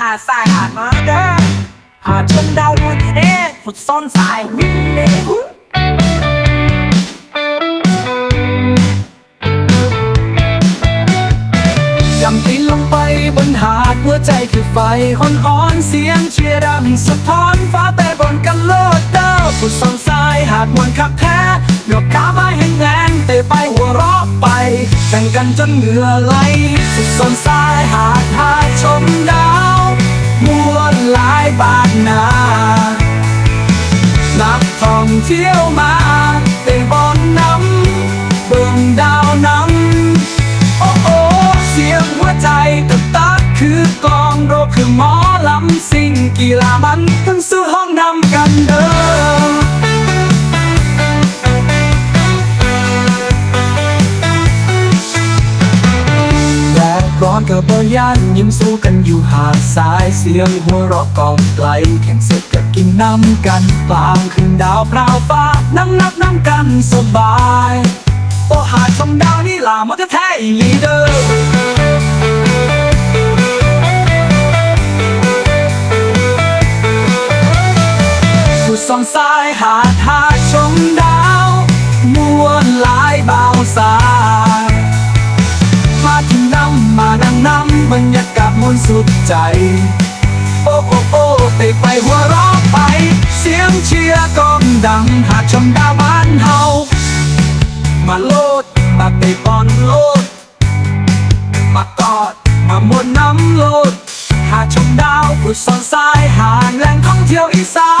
หาดทรายหาดมาเด้อหาดชมดาวดวงทะเลฟุตซ่อนสายวินเล่จำตีนลงไปบนหาดหัวใจคือไฟอ่อนอ่อนๆเสียงเชียร์ดังสะท้อนฟ้าแต่บนกันโลดเด้อฟุตซ่อนสายหาดมวนคักแท้เลือกขาไม้แห้งแรงเตะไปหัวเรอไปแข่งกันจนเหงื่อไหลฟุตซ่อนสาย อกลองโรคือหมอลำสิ่งกีฬามันทั้งสู้ห้องนำกันเด้อแดดร้อนกับบยันยิ้มสู้กันอยู่หาดทรายเสียงหัวเราะกองไกล แข่งเสร็จก็กินน้ำกันกลางคืนดาวพราวฟ้านั่งนับน้ำกันสบาย โอหาดชมดาวนี่ล่ะมอเตอร์แท้อีลีเด้อ องสายหาดหาดชมดาวมวนหลายเบาวสายมาที่น้ำมานั่งน้ำบรรยากาศมนสุดใจ โอ้โอ้โอ้เตะไปหัวเราะไป เสียงเชียร์ก้องดังหาชมดาวบ้านเฮามาโลดมาเตะบอลโลด มากอดมามวนน้ำโลด หาชมดาวผุดซ่อนสายห่างแหล่งท่องเที่ยวอีสาน